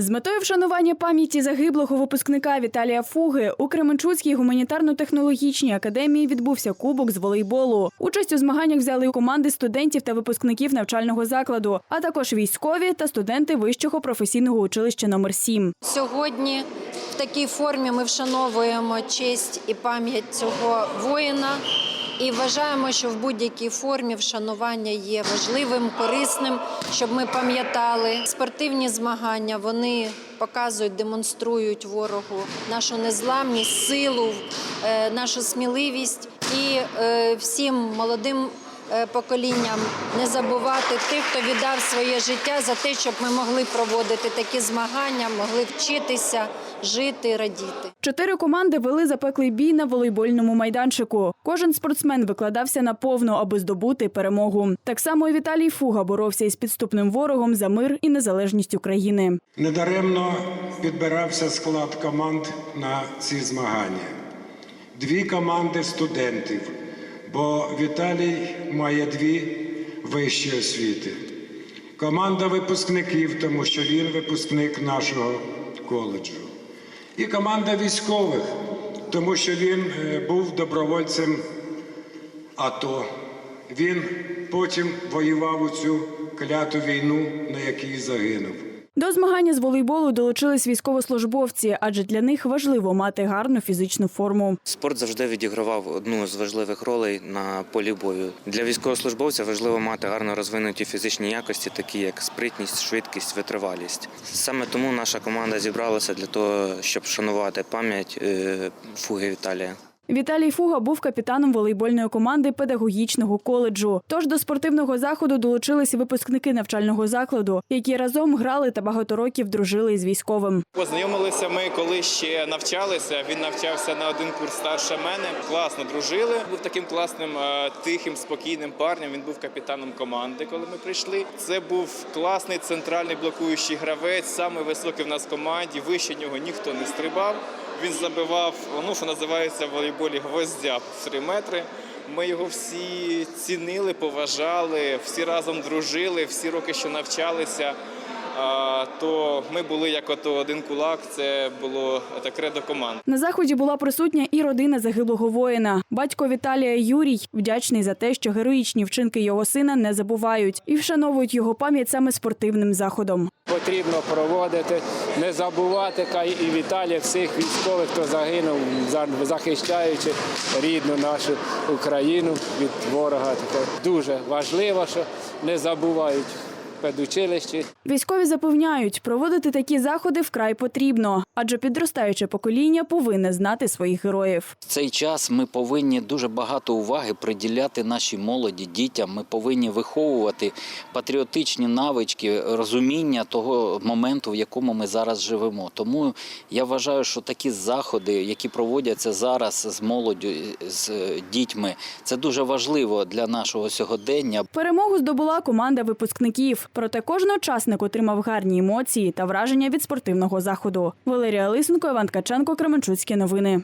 З метою вшанування пам'яті загиблого випускника Віталія Фуги у Кременчуцькій гуманітарно-технологічній академії відбувся кубок з волейболу. Участь у змаганнях взяли команди студентів та випускників навчального закладу, а також військові та студенти вищого професійного училища номер 7 Сьогодні в такій формі ми вшановуємо честь і пам'ять цього воїна і вважаємо, що в будь-якій формі вшанування є важливим, корисним, щоб ми пам'ятали спортивні змагання. Вони показують, демонструють ворогу нашу незламність, силу, е, нашу сміливість і е, всім молодим. Е, Поколінням не забувати тих, хто віддав своє життя за те, щоб ми могли проводити такі змагання, могли вчитися, жити, радіти. Чотири команди вели запеклий бій на волейбольному майданчику. Кожен спортсмен викладався наповну, аби здобути перемогу. Так само і Віталій Фуга боровся із підступним ворогом за мир і незалежність України. Недаремно підбирався склад команд на ці змагання. Дві команди студентів, бо Віталій має дві вищі освіти. Команда випускників, тому що він випускник нашого коледжу. І команда військових, тому що він е, був добровольцем АТО. Він потім воював у цю кляту війну, на якій загинув. До змагання з волейболу долучились військовослужбовці, адже для них важливо мати гарну фізичну форму. Спорт завжди відігравав одну з важливих ролей на полі бою. Для військовослужбовця важливо мати гарно розвинуті фізичні якості, такі як спритність, швидкість, витривалість. Саме тому наша команда зібралася для того, щоб вшанувати пам'ять е, фуги Віталія. Віталій Фуга був капітаном волейбольної команди педагогічного коледжу. Тож до спортивного заходу долучились випускники навчального закладу, які разом грали та багато років дружили із військовим. Познайомилися ми, коли ще навчалися. Він навчався на один курс старше мене. Класно дружили. Був таким класним, е, тихим, спокійним парнем. Він був капітаном команди, коли ми прийшли. Це був класний центральний блокуючий гравець, самий високий в нас команді. Вище нього ніхто не стрибав. Він забивав, ну що називається в волейболі гвоздя в 3 метри. Ми його всі цінили, поважали, всі разом дружили, всі роки, що навчалися. А, то ми були як ото один кулак. Це було так кредо команд. На заході була присутня і родина загиблого воїна. Батько Віталія Юрій вдячний за те, що героїчні вчинки його сина не забувають і вшановують його пам'ять саме спортивним заходом. Потрібно проводити, не забувати хай і Віталія всіх військових, хто загинув, захищаючи рідну нашу Україну від ворога. Таке дуже важливо, що не забувають педучилищі. Військові запевняють, проводити такі заходи вкрай потрібно, адже підростаюче покоління повинне знати своїх героїв. В цей час ми повинні дуже багато уваги приділяти нашій молоді, дітям. Ми повинні виховувати патріотичні навички, розуміння того моменту, в якому ми зараз живемо. Тому я вважаю, що такі заходи, які проводяться зараз з молоддю, з е, дітьми, це дуже важливо для нашого сьогодення. Перемогу здобула команда випускників. Проте кожен учасник отримав гарні емоції та враження від спортивного заходу. Валерія Лисенко, Іван Ткаченко, Кременчуцькі новини.